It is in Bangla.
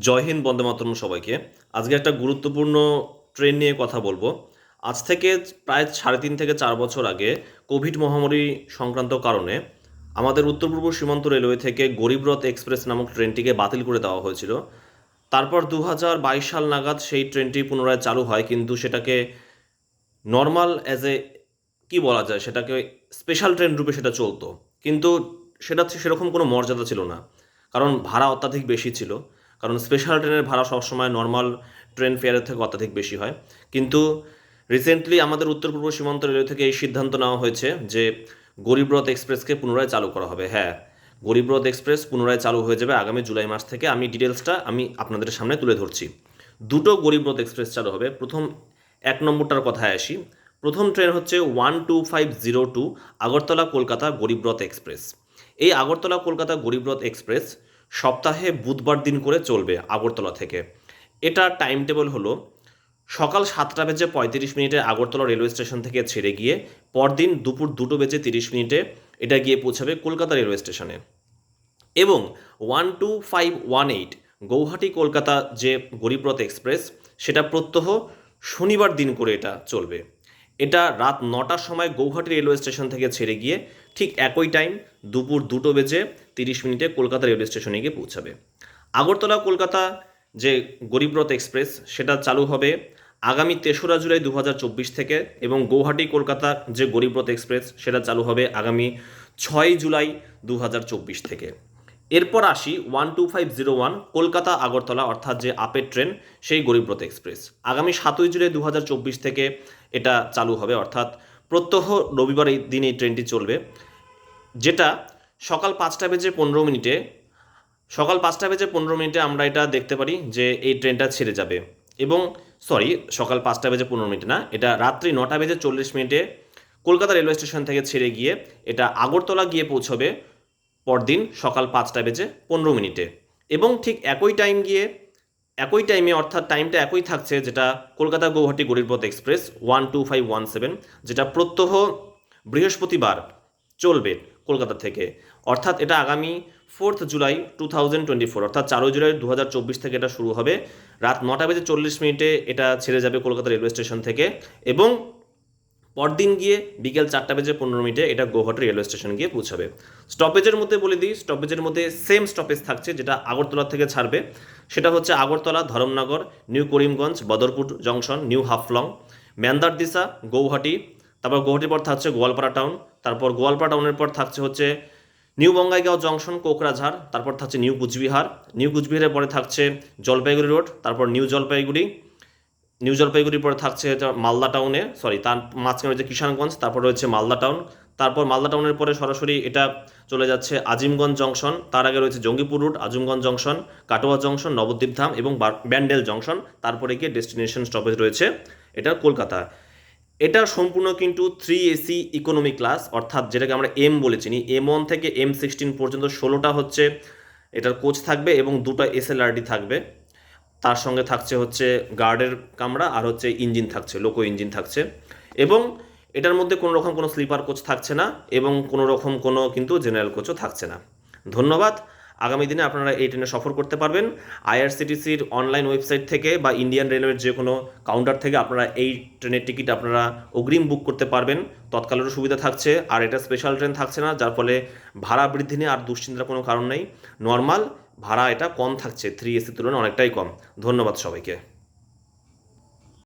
জয় হিন্দ, বন্দে মাতরম সবাইকে। আজকে একটা গুরুত্বপূর্ণ ট্রেন নিয়ে কথা বলব। আজ থেকে প্রায় সাড়ে তিন থেকে চার বছর আগে কোভিড মহামারী সংক্রান্ত কারণে আমাদের উত্তর পূর্ব সীমান্ত রেলওয়ে থেকে গরিবরথ এক্সপ্রেস নামক ট্রেনটিকে বাতিল করে দেওয়া হয়েছিল। তারপর দু হাজার বাইশ সাল নাগাদ সেই ট্রেনটি পুনরায় চালু হয়, কিন্তু সেটাকে নর্মাল অ্যাজ এ কী বলা যায়, সেটাকে স্পেশাল ট্রেন রূপে সেটা চলতো। কিন্তু সেটা, সেরকম কোনো মর্যাদা ছিল না। কারণ ভাড়া অত্যাধিক বেশি ছিল। কারণ স্পেশাল ট্রেনের ভাড়া সবসময় নর্মাল ট্রেন ফেয়ারের থেকে অত্যাধিক বেশি হয়। কিন্তু রিসেন্টলি আমাদের উত্তর পূর্ব সীমান্ত রেলওয়ে থেকে এই সিদ্ধান্ত নেওয়া হয়েছে যে গরিবরথ এক্সপ্রেসকে পুনরায় চালু করা হবে। হ্যাঁ গরিবরথ এক্সপ্রেস পুনরায় চালু হয়ে যাবে আগামী জুলাই মাস থেকে। আমি ডিটেলসটা আমি আপনাদের সামনে তুলে ধরছি। দুটো গরিবরথ এক্সপ্রেস চালু হবে। প্রথম এক নম্বরটার কথায় আসি। প্রথম ট্রেন হচ্ছে one two five zero two Agartala Kolkata Garibrath express এই আগরতলা কলকাতা গরিবরথ এক্সপ্রেস সপ্তাহে বুধবার দিন করে চলবে আগরতলা থেকে। এটা টাইম টেবিল হলো সকাল সাতটা বেজে পঁয়ত্রিশ মিনিটে আগরতলা রেলওয়ে স্টেশন থেকে ছেড়ে গিয়ে পরদিন দুপুর দুটো বেজে তিরিশ মিনিটে এটা গিয়ে পৌঁছাবে কলকাতা রেলওয়ে স্টেশনে। এবং one two five one eight Guwahati Kolkata যে গরিবরথ এক্সপ্রেস সেটা প্রত্যহ শনিবার দিন করে এটা চলবে। এটা রাত নটার সময় গৌহাটি রেলওয়ে স্টেশন থেকে ছেড়ে গিয়ে ঠিক একই টাইম দুপুর দুটো বেজে তিরিশ মিনিটে কলকাতা রেলওয়ে স্টেশনে গিয়ে পৌঁছাবে। আগরতলা কলকাতা যে গরিবরথ এক্সপ্রেস, সেটা চালু হবে আগামী তেসরা জুলাই দু হাজার চব্বিশ থেকে এবং গৌহাটি কলকাতা যে গরিবরথ এক্সপ্রেস, সেটা চালু হবে আগামী ছয় জুলাই দু হাজার চব্বিশ থেকে। এরপর আসি one two five zero one Kolkata Agartala, অর্থাৎ যে আপের ট্রেন, সেই গরিবরথ এক্সপ্রেস। আগামী সাতই জুলাই দু হাজার চব্বিশ থেকে এটা চালু হবে। অর্থাৎ প্রত্যহ রবিবার এই দিন এই ট্রেনটি চলবে, যেটা সকাল পাঁচটা বেজে পনেরো মিনিটে, সকাল পাঁচটা বেজে পনেরো মিনিটে আমরা এটা দেখতে পারি যে এই ট্রেনটা ছেড়ে যাবে। এবং সরি, সকাল পাঁচটা বেজে পনেরো মিনিটে না, এটা রাত্রি নটা বেজে চল্লিশ মিনিটে কলকাতা রেলওয়ে স্টেশন থেকে ছেড়ে গিয়ে এটা আগরতলা গিয়ে পৌঁছবে পরদিন সকাল পাঁচটা বেজে পনেরো মিনিটে। এবং ঠিক একই টাইম গিয়ে একই টাইমে অর্থাৎ টাইমটা একই থাকছে, যেটা Kolkata Guwahati Garibrath express one two five one seven যেটা প্রত্যহ বৃহস্পতিবার চলবে কলকাতা থেকে। অর্থাৎ এটা আগামী fourth July two thousand twenty four অর্থাৎ চারই জুলাই দু হাজার চব্বিশ থেকে এটা শুরু হবে। রাত নটা বেজে চল্লিশ মিনিটে এটা ছেড়ে যাবে কলকাতা রেলওয়ে স্টেশন থেকে এবং পরদিন গিয়ে বিকেল চারটা বেজে পনেরো মিনিটে এটা গৌহাটি রেলওয়ে স্টেশন গিয়ে পৌঁছাবে। স্টপেজের মধ্যে বলে দিই স্টপেজের মধ্যে সেম স্টপেজ থাকছে যেটা আগরতলা থেকে ছাড়বে। সেটা হচ্ছে Agartala, Dharmanagar, new Karimganj, Badarpur junction, new Haflong, Mandardisa, Guwahati, তারপর গৌহাটির পর থাকছে গোয়ালপাড়া টাউন তারপর গোয়ালপাড়া টাউনের পর থাকছে হচ্ছে নিউ বঙ্গাইগাঁও জংশন, কোকরাঝাড়, তারপর থাকছে নিউ কুচবিহার। নিউ কুচবিহারের পরে থাকছে জলপাইগুড়ি রোড তারপর নিউ জলপাইগুড়ি নিউ জলপাইগুড়ির পরে থাকছে মালদা টাউনে সরি তার মাঝখানে রয়েছে কিষানগঞ্জ, তারপর রয়েছে মালদা টাউন। তারপর মালদা টাউনের পরে সরাসরি এটা চলে যাচ্ছে আজিমগঞ্জ জংশন, তার আগে রয়েছে Jangipur route, Azimganj junction, Katwa junction, Nabadwip Dham এবং ব্যান্ডেল জংশন, তারপরে গিয়ে ডেস্টিনেশন স্টপেজ রয়েছে এটা কলকাতা। এটা সম্পূর্ণ কিন্তু থ্রি এসি ইকোনমি ক্লাস অর্থাৎ যেটাকে আমরা এম বলে চিনি। এম ওয়ান থেকে এম সিক্সটিন পর্যন্ত ষোলোটা হচ্ছে এটার কোচ থাকবে এবং দুটো এসএলআরডি থাকবে। তার সঙ্গে থাকছে হচ্ছে গার্ডের কামরা আর হচ্ছে ইঞ্জিন থাকছে, লোকো ইঞ্জিন থাকছে। এবং এটার মধ্যে কোনো রকম কোনো স্লিপার কোচ থাকছে না এবং কোনো রকম কোনো কিন্তু জেনারেল কোচও থাকছে না। ধন্যবাদ। আগামী দিনে আপনারা এই ট্রেনে সফর করতে পারবেন। আইআরসিটিসির অনলাইন ওয়েবসাইট থেকে বা ইন্ডিয়ান রেলওয়ের যে কোনো কাউন্টার থেকে আপনারা এই ট্রেনের টিকিট আপনারা অগ্রিম বুক করতে পারবেন। তৎকালেরও সুবিধা থাকছে আর এটা স্পেশাল ট্রেন থাকছে না, যার ফলে ভাড়া বৃদ্ধি নিয়ে আর দুশ্চিন্তার কোনো কারণ নেই। নর্মাল ভাড়া এটা কম থাকছে থ্রি এসির তুলনায় অনেকটাই কম। ধন্যবাদ সবাইকে।